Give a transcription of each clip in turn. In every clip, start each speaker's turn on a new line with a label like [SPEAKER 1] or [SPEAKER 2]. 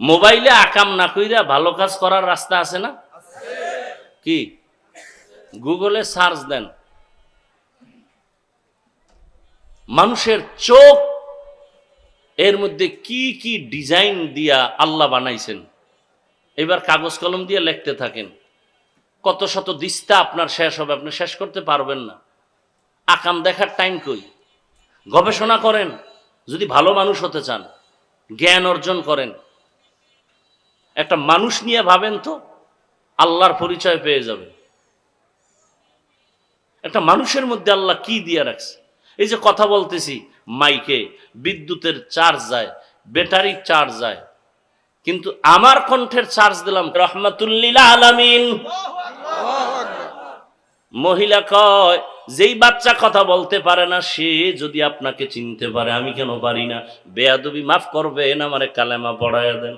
[SPEAKER 1] মোবাইলে আকাম না কইরা ভালো কাজ করার রাস্তা আছে না? কি? গুগলে সার্চ দেন। মানুষের চোখ, এর মধ্যে কি কি ডিজাইন দিয়া আল্লাহ বানাইছেন? এবার কাগজ কলম দিয়ে লিখতে থাকেন। কত শত দিস্তা আপনার শেষ হবে, আপনি শেষ করতে পারবেন না। আকাম দেখার টাইম কই? গবেষণা করেন, যদি ভালো মানুষ হতে চান, জ্ঞান অর্জন করেন। একটা মানুষ নিয়ে ভাবেন তো, আল্লাহর পরিচয় পেয়ে যাবেন একটা মানুষের মধ্যে আল্লাহ কি দিয়ে রাখছে? এই যে কথা বলতেছি, মাইকে বিদ্যুতের চার্জ যায় ব্যাটারির চার্জ যায়, কিন্তু আমার কণ্ঠের চার্জ দিলাম রহমাতুল্লিল আলামিন। মহিলা কয়, যেই বাচ্চা কথা বলতে পারে না, সে যদি আপনাকে চিনতে পারে, আমি কেন পারি না? বেয়াদবি মাফ করবেন, আমারে কালেমা পড়াইয়া দেন।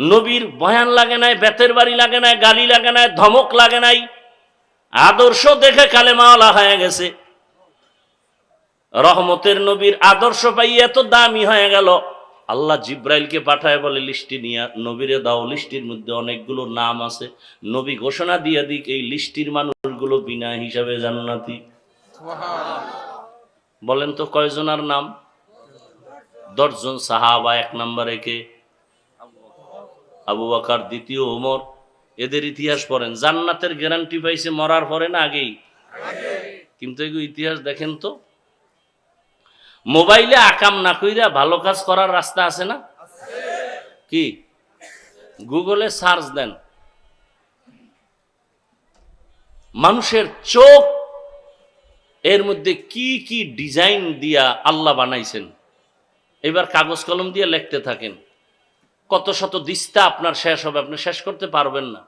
[SPEAKER 1] নবীর বয়ান লাগে নাই, বেতের বাড়ি লাগে নাই, গালি লাগে নাই, ধমক লাগে নাই। আদর্শ দেখে কালেমাওয়ালা হয়ে গেছে। রহমতের নবীর আদর্শ পাই এত দামি হয়ে গেল। আল্লাহ জিব্রাইলকে পাঠায় বলে লিস্টি নিয়ে নবীরে দাও লিস্টির মধ্যে অনেকগুলো নাম আছে। নবী ঘোষণা দিয়ে দিক, এই লিস্টির মানুষগুলো বিনা হিসাবে জান্নাতি। বলেন তো কয়জনার নাম? দশজন সাহাবা, এক নম্বরে কে? আবু বাকার দ্বিতীয় ওমর এদের ইতিহাস পড়েন। জান্নাতের গ্যারান্টি পাইছে মরার পরে না আগেই? কিন্তু এগুলো ইতিহাস দেখেন তো। মোবাইলে আকাম না কইরা ভালো কাজ করার রাস্তা আছে না? কি? গুগলে সার্চ দেন। মানুষের চোখ, এর মধ্যে কি কি ডিজাইন দিয়া আল্লাহ বানাইছেন। এবার কাগজ কলম দিয়ে লিখতে থাকেন। কত শত দিস্তা আপনার শেষ হবে, আপনি শেষ করতে পারবেন না।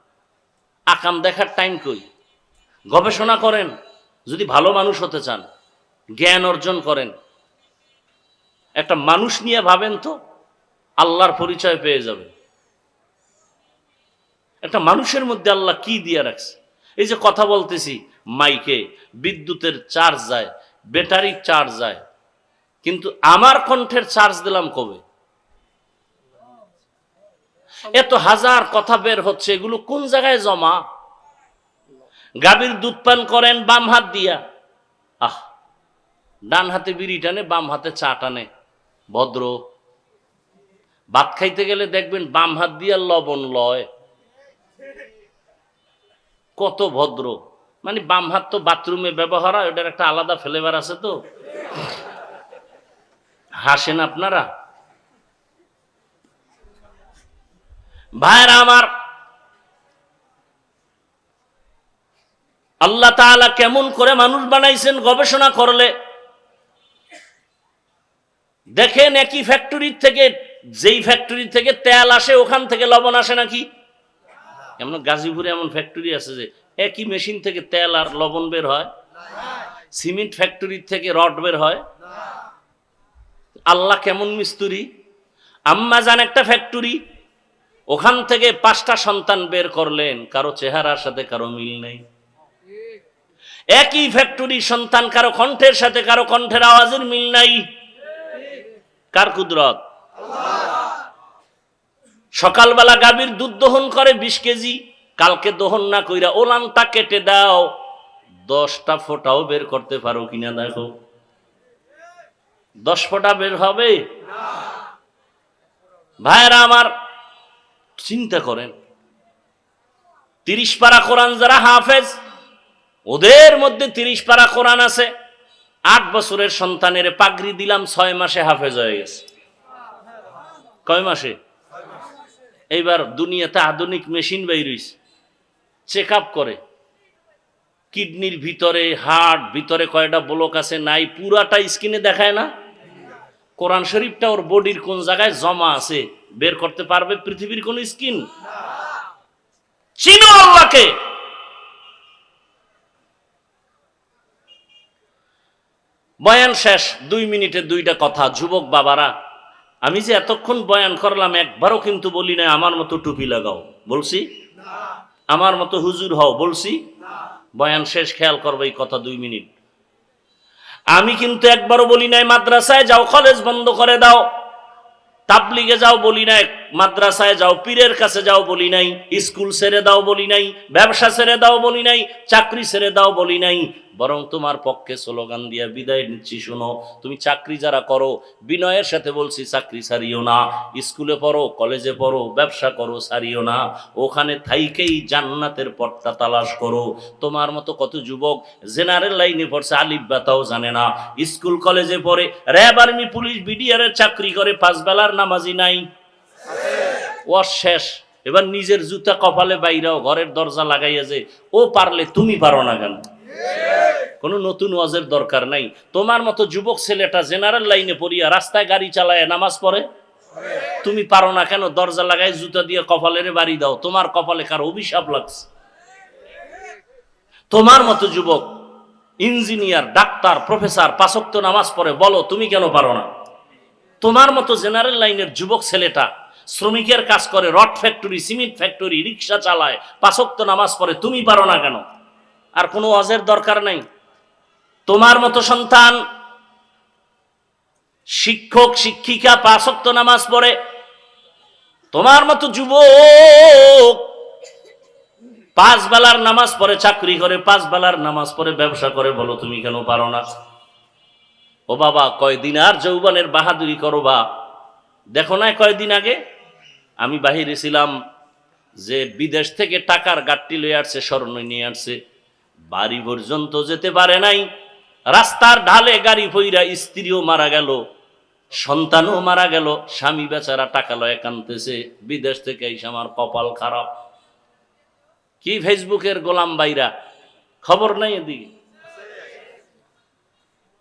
[SPEAKER 1] আকাম দেখার টাইম কই? গবেষণা করেন, যদি ভালো মানুষ হতে চান, জ্ঞান অর্জন করেন। একটা মানুষ নিয়ে ভাবেন তো, আল্লাহর পরিচয় পেয়ে যাবেন। একটা মানুষের মধ্যে আল্লাহ কি দিয়ে রাখছে? এই যে কথা বলতেছি, মাইকে, বিদ্যুতের চার্জ যায় ব্যাটারির চার্জ যায়, কিন্তু আমার কণ্ঠের চার্জ দিলাম কবে? এত হাজার কথা বের হচ্ছে, এগুলো কোন জায়গায় জমা? গাভীর দুধ পান করেন, বাম হাত দিয়া। আহ, ডান হাতে বিড়ি টানে, বাম হাতে চা টানে। ভদ্র। ভাত খাইতে গেলে দেখবেন বাম হাত দিয়া লবণ লয়। কত ভদ্র। মানে বাম হাত তো বাথরুমে ব্যবহার হয়, ওটার একটা আলাদা ফ্লেভার আছে তো। হাসেন আপনারা? ভাইরা আমার, আল্লাহ তাআলা কেমন করে মানুষ বানাইছেন, গবেষণা করলে। দেখেন একই ফ্যাক্টরির থেকে, যেই ফ্যাক্টরি থেকে তেল আসে, ওখান থেকে লবণ আসে নাকি? এমন গাজীপুরে এমন ফ্যাক্টরি আছে যে, একই মেশিন থেকে তেল আর লবণ বের হয় সিমেন্ট ফ্যাক্টরির থেকে রড বের হয়। আল্লাহ কেমন মিস্তুরি। আম্মা যান একটা ফ্যাক্টরি ওখান থেকে পাঁচটা সন্তান বের করলেন, কারও চেহারার সাথে, কারও মিল নেই। একই ফ্যাক্টরি সন্তান, কারও কণ্ঠের সাথে, কারও কণ্ঠের আওয়াজের মিল নাই। কার কুদরত? সকালবেলা গাভীর দুধ দহন করে বিশ কেজি, কালকে দহন না কইরা ওলানটা কেটে দাও, দশটা ফোঁটাও বের করতে পারো কিনা দেখো। দশ ফোঁটা বের হবে? ভাইরা আমার চিন্তা করেন। তিরিশ পারা কোরআন যারা হাফেজ, ওদের মধ্যে তিরিশ পারা কোরআন আছে। আট বছরের সন্তানের পাগড়ি দিলাম, ছয় মাসে হাফেজ হয়ে গেছে। কয় মাসে? এইবার দুনিয়াতে আধুনিক মেশিন বেরিয়েছে চেক আপ করে। কিডনির ভিতরে, হার্ট ভিতরে কয়টা ব্লক আছে নাই, পুরাটা স্কিনে দেখায় না? কোরআন শরীফটা ওর বডির কোন জায়গায় জমা আছে? বের করতে পারবে পৃথিবীর কোন স্কিন। চিনো আল্লাহকে। বয়ান শেষ, দুই মিনিটে দুইটা কথা। যুবক বাবারা, আমি যে এতক্ষণ বয়ান করলাম, একবারও কিন্তু বলি না আমার মতো টুপি লাগাও। বলছি? আমার মতো হুজুর হও, বলছি? বয়ান শেষ, খেয়াল করব এই কথা দুই মিনিট। আমি কিন্তু একবারও বলি নাই, মাদ্রাসায় যাও, কলেজ বন্ধ করে দাও। তাবলিগে যাও বলি নাই, মাদ্রাসায় যাও, পীরের কাছে যাও বলি নাই, স্কুল ছেড়ে দাও বলি নাই, ব্যবসা ছেড়ে দাও বলি নাই, চাকরি ছেড়ে দাও বলি নাই। বরং তোমার পক্ষে স্লোগান দিয়ে বিদায় নিচ্ছি, শোনো। তুমি চাকরি যারা করো, বিনয়ের সাথে বলছি চাকরি সারিও না। স্কুলে পড়ো, কলেজে পড়ো, ব্যবসা করো সারিও না। ওখানে থাইকেই জান্নাতের পথটা তালাশ করো। তোমার মতো কত যুবক জেনারেল লাইনে পড়ছে, আলিফ ব্যথাও জানে না। স্কুল, কলেজে পড়ে, র্যাব, আর্মি, পুলিশ, বিডিআরের চাকরি করে, পাঁচ বেলার নামাজি নাই। ও শেষ এবার নিজের জুতা কপালে বাইরাও, ঘরের দরজা লাগাইয়া যে, ও পারলে তুমি পারো না কেন? কোনো নতুন ওয়াজের দরকার নাই। তোমার মতো যুবক ছেলেটা জেনারেল লাইনে পড়িয়া রাস্তায় গাড়ি চালায়, নামাজ পড়ে? তুমি পারো না কেন? দরজা লাগাই জুতা দিয়ে কপালের বাড়ি দাও। তোমার কপালে কার অভিশাপ লাগছে? তোমার মতো যুবক, ইঞ্জিনিয়ার, ডাক্তার, প্রফেসর পাশক্ত নামাজ পড়ে, বলো, তুমি কেন পারো না? তোমার মতো জেনারেল লাইনের যুবক ছেলেটা শ্রমিকের কাজ করে, rod factory, cement factory, rickshaw চালায় পাশক্ত নামাজ পড়ে, তুমি পারো না কেন? আর কোনো অজের দরকার নাই। তোমার মতো সন্তান, শিক্ষক, শিক্ষিকা পাশক্ত নামাজ পড়ে, তোমার মতো যুবক পাঁচ বেলার নামাজ পড়ে, চাকরি করে, পাঁচ বেলার নামাজ পড়ে, ব্যবসা করে, বলো তুমি কেন পারো না? ও বাবা, কয়দিন আর যৌবনের বাহাদুরি করো বা? দেখো না কয়দিন আগে? আমি বাহিরে ছিলাম, যে বিদেশ থেকে টাকার গাঠটি লয়ে আসছে, স্বর্ণ নিয়ে আসছে। বাড়ি পর্যন্ত যেতে পারে নাই। রাস্তার ঢালে গাড়ি পইরা স্ত্রীও মারা গেল, সন্তানও মারা গেল, স্বামী বেচারা টাকা লয়ে কানতেছে বিদেশ থেকে এসে আমার কপাল খারাপ। কি ফেসবুকের গোলাম বাইরা খবর নাই এদিকে?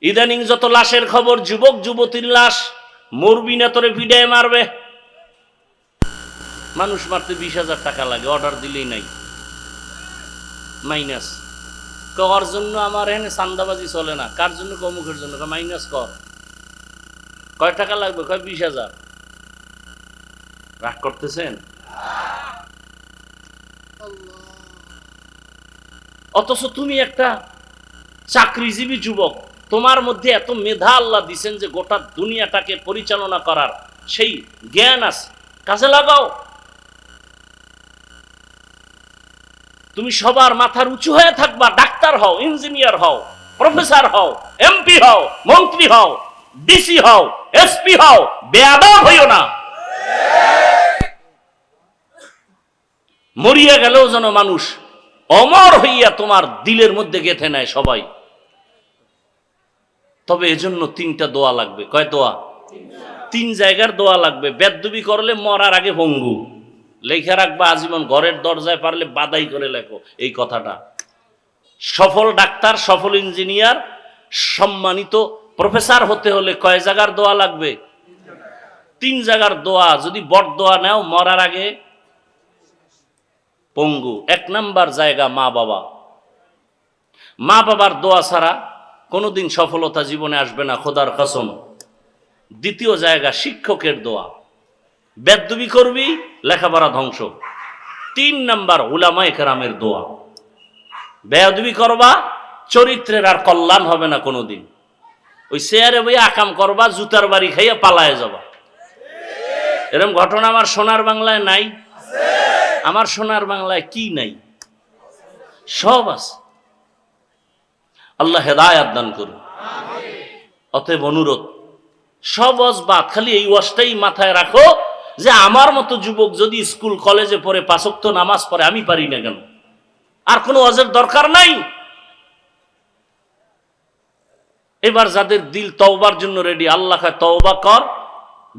[SPEAKER 1] ইদানিং যত লাশের খবর, যুবক যুবতীর লাশ, মরবি না তোরে ভিডায় মারবে। মানুষ মারতে বিশ হাজার টাকা লাগে, অর্ডার দিলেই নাই। মাইনাস। কর জন্য আমার এখানে চান্দাবাজি চলে না। কার জন্য কমুখের জন্য? মাইনাস কর। কয় টাকা লাগবে? কয় বিশ হাজার। রাগ করতেছেন? অথচ তুমি একটা চাকরিজীবী যুবক। তোমার মধ্যে এত মেধা আল্লাহ দিছেন যে গোটা দুনিয়াটাকে পরিচালনা করার সেই জ্ঞান আছে। কাজে লাগাও। তুমি সবার মাথার উঁচু হয়ে থাকবা, ডাক্তার হও, ইঞ্জিনিয়ার হও, প্রফেসর হও, এমপি হও, মন্ত্রী হও, ডিসি হও, এসপি হও, বেয়াদব হইও না। মরিয়া গেলেও যেন মানুষ অমর হইয়া তোমার দিলের মধ্যে গেথে নেয় সবাই। তবে এজন্য তিনটা দোয়া লাগবে। কয় দোয়া? তিন জায়গার দোয়া লাগবে। বেদবি করলে মরার আগে ভঙ্গু। লেখা রাখবা আজীবন, ঘরের দরজায় পারলে বাদাই করে লেখো এই কথাটা। সফল ডাক্তার, সফল ইঞ্জিনিয়ার, সম্মানিত প্রফেসর হতে হলে কয় জায়গার দোয়া লাগবে? তিন জায়গার দোয়া, যদি বট দোয়া নেও, মরার আগে পঙ্গু। এক নাম্বার জায়গা মা বাবা। মা বাবার দোয়া ছাড়া কোনোদিন সফলতা জীবনে আসবে না, খোদার কসম। দ্বিতীয় জায়গা, শিক্ষকের দোয়া। বেদবি করবি, লেখাপড়া ধ্বংস। তিন নাম্বার উলামা একরামের দোয়া। বেদবি করবা, চরিত্রের আর কল্যাণ হবে না কোনোদিন। ওই চেয়ারে বই আকাম করবা, জুতার বাড়ি খাইয়া পালায় যাবা। এরকম ঘটনা আমার সোনার বাংলায় নাই। আমার সোনার বাংলায় কি নাই? সব আছে। আল্লাহ হেদায়াত দান করুন। অতএব অনুরোধ, সব ওয়াজ বাদ, খালি এই ওয়াজটাই মাথায় রাখো যে আমার মতো যুবক যদি স্কুল কলেজে পড়ে পাঁচক্ত নামাজ পড়ে আমি পারি না কেন? আর কোনো ওয়াজের দরকার নাই? এবার যাদের দিল তওবার জন্য রেডি আল্লাহ খায় তওবা কর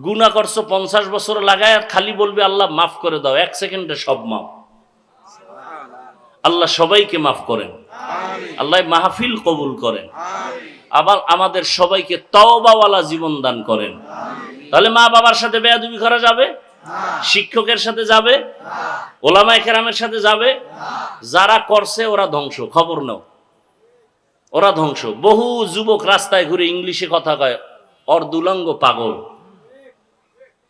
[SPEAKER 1] গুনা করছ পঞ্চাশ বছর লাগায় আর খালি বলবে আল্লাহ মাফ করে দাও এক সেকেন্ডে সব মাফ। আল্লাহ সবাইকে মাফ করেন। আল্লাহ মাহফিল কবুল করেন। আবার আমাদের সবাইকে তওবাওয়ালা জীবন দান করেন। তাহলে মা বাবার সাথে বেয়াদুবি করা যাবে? শিক্ষকের সাথে যাবে? ওলামা কেরামের সাথে যাবে? যারা করছে ওরা ধ্বংস খবর নাও। ওরা ধ্বংস। বহু যুবক রাস্তায় ঘুরে ইংলিশে কথা কয় অর্ধুলঙ্গ পাগল।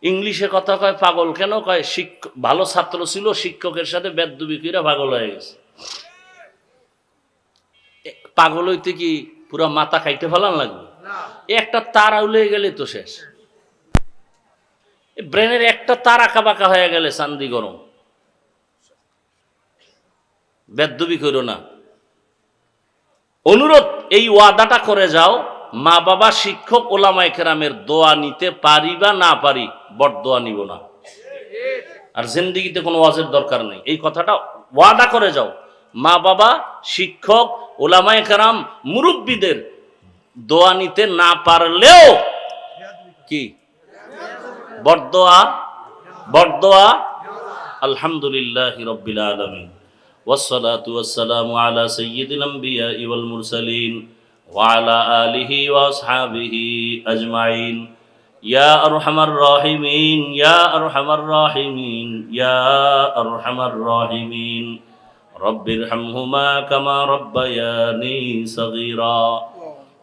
[SPEAKER 1] ইংলিশে কথা কয় পাগল কেন কয়? শিক্ষক ভালো ছাত্র ছিল শিক্ষকের সাথে বেদুবি কইরা পাগল হয়ে গেছে। পাগল হইতে কি পুরো মাথা খাইতে ফেলান লাগবে? একটা তার উলে গেলে তো শেষ। ব্রেনের একটা তার আঁকা বাঁকা হয়ে গেলে চান্দি গরম। বেদ্যবি করো না। অনুরোধ, এই ওয়াদাটা করে যাও, মা বাবা, শিক্ষক ওলামাই কেরামের দোয়া নিতে পারি বা না পারি, বট দোয়া নিব না। আর জিন্দিগিতে কোনো ওয়াজের দরকার নেই। এই কথাটা ওয়াদা করে যাও। মা বাবা, শিক্ষক ওলামাই কেরাম, মুরব্বীদের দোয়া নিতে না পারলেও কি? বরদোয়া বরদোয়া আলহামদুলিল্লাহ রব্বিল আলমিন والصلاة والسلام على سيد الأنبياء والمرسلين وعلى آله وأصحابه أجمعين يا أرحم الراحمين يا أرحم الراحمين يا أرحم الراحمين رب ارحمهما كما ربياني صغيرا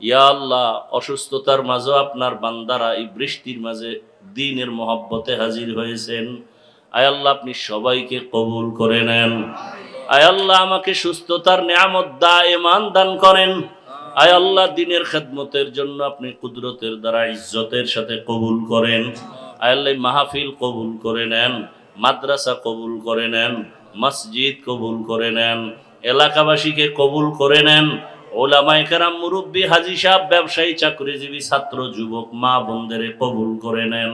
[SPEAKER 1] ইয়া আল্লাহ অসুস্থতার মাঝে আপনার বান্দারা এই বৃষ্টির মাঝে দিনের মহব্বতে হাজির হয়েছেন। আয় আল্লাহ, আপনি সবাইকে কবুল করে নেন। আয় আল্লাহ, আমাকে সুস্থতার নিয়ামত দা এমান দান করেন। আয় আল্লাহ, দিনের খেদমতের জন্য আপনি কুদরতের দ্বারা ইজ্জতের সাথে কবুল করেন। আয় আল্লাহ মাহফিল কবুল করে নেন। মাদ্রাসা কবুল করে নেন। মসজিদ কবুল করে নেন। এলাকাবাসীকে কবুল করে নেন। ওলামাই কেরাম মুরব্বী হাজি সাহেব, ব্যবসায়ী, চাকরিজীবী, ছাত্র, যুবক, মা বোনদের কবুল করে নেন।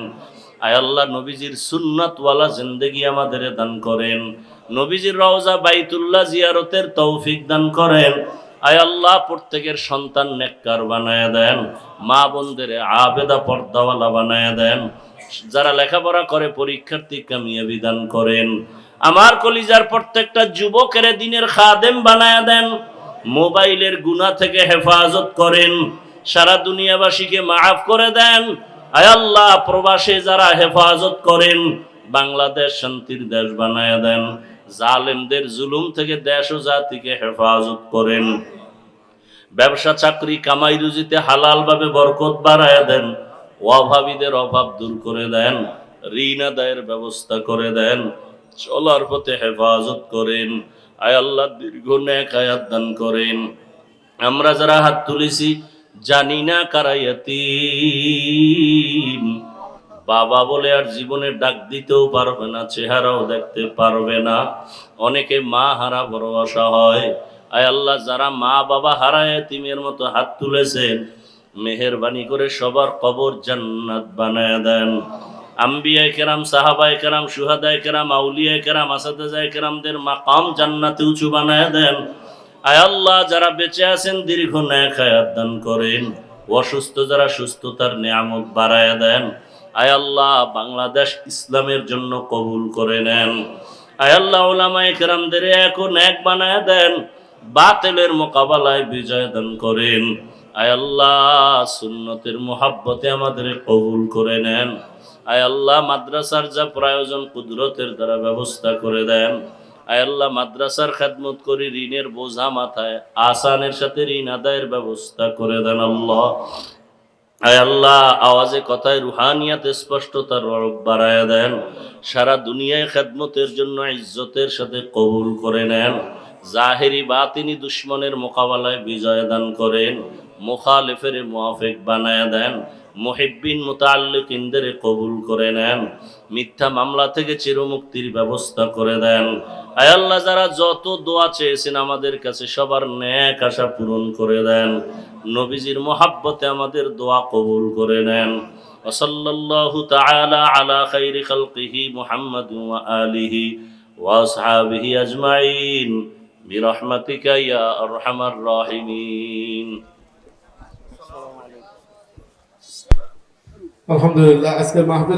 [SPEAKER 1] আয় আল্লাহ, নবীজির সুন্নাতওয়ালা জিন্দেগি আমাদের দান করেন। নবীজির রওজা বাইতুল্লাহ জিয়ারতের তৌফিক দান করেন। আয় আল্লাহ, প্রত্যেকের সন্তান নেককার বানায় দেন। মা বোনদের আবেদা পর্দাওয়ালা বানায় দেন। যারা লেখাপড়া করে, পরীক্ষার্থী কামিয়াবি দান করেন। আমার কলিজার প্রত্যেকটা যুবকের দিনের খাদেম বানায় দেন। মোবাইলের গুণা থেকে হেফাজত করেন, সারা দুনিয়াবাসীকে মাফ করে দেন। আয় আল্লাহ, প্রবাসে যারা হেফাজত করেন, বাংলাদেশ শান্তির দেশ বানায় দেন। জালেমদের জুলুম থেকে দেশ ও জাতিকে হেফাজত করেন। ব্যবসা, চাকরি, কামাই রুজিতে হালাল ভাবে বরকত বাড়ায় দেন। অভাবীদের অভাব দূর করে দেন। ঋণ আদায়ের ব্যবস্থা করে দেন। চলার পথে হেফাজত করেন। আয় আল্লাহ, দীর্ঘ ন্যাক আয়াত দান করেন। আমরা যারা হাত তুলেছি, জানি না কারাইয়াতি বাবা বলে আর জীবনে ডাক দিতেও পারবে না, চেহারাও দেখতে পারবে না। অনেকে মা হারা আশা হয়। আয় আল্লাহ, যারা মা বাবা হারায় এতিমের মতো হাত তুলেছেন, মেহেরবানি করে সবার কবর জান্নাত বানায় দেন। আম্বিয়ায় কেরাম, সাহাবায় কেরাম সুহাদায় কেরাম, আউলিয়ায় কেরাম আসাদায় কেরামদের মাকাম জান্নাতে উঁচু বানায় দেন। আয় আল্লাহ, যারা বেঁচে আছেন, দীর্ঘ ন্যায় খায়াত দান করেন। অসুস্থ যারা সুস্থতার নিয়ামত বাড়ায় দেন। আয় আল্লাহ, বাংলাদেশ ইসলামের জন্য কবুল করে নেন। আয় আল্লাহ ওলামায় কেরামদের এখন এক বানায় দেন। বাতেলের মোকাবেলায় বিজয় দান করেন। আয় আল্লাহ, সুন্নতের মোহাব্বতে আমাদের কবুল করে নেন। আয় আল্লাহ, মাদ্রাসার যা প্রয়োজন কুদরতের দ্বারা ব্যবস্থা করে দেন। আয় আল্লাহ, মাদ্রাসার খেদমত করি, ঋণের বোঝা মাথায়, আসানের সাথে ঋণ আদায়ের ব্যবস্থা করে দেন আল্লাহ। আয় আল্লাহ, আওয়াজে কথায় রুহানিয়াতে স্পষ্টতার রব বাড়ায় দেন। সারা দুনিয়ায় খেদমতের জন্য ইজ্জতের সাথে কবুল করে নেন। জাহেরি বা তিনি দুশ্মনের মোকাবেলায় বিজয় দান করেন। মুখালেফের মুআফিক বানায় দেন। মুহিব্বিন মুতাল্লিকিনদের কবুল করে নেন মিথ্যা মামলা থেকে চিরমুক্তির ব্যবস্থা করে দেন আয় আল্লাহ যারা যত দোয়া চেয়েছেন আমাদের কাছে সবার ন্যাক আশা পূরণ করে দেন নবীজির মোহাব্বতে আমাদের দোয়া কবুল করে নেন وصلى الله تعالى على خير خلقه محمد وآله وأصحابه أجمعين برحمتك يا أرحم الراحمين
[SPEAKER 2] আলহামদুলিল্লাহ আজকের মাহফিলে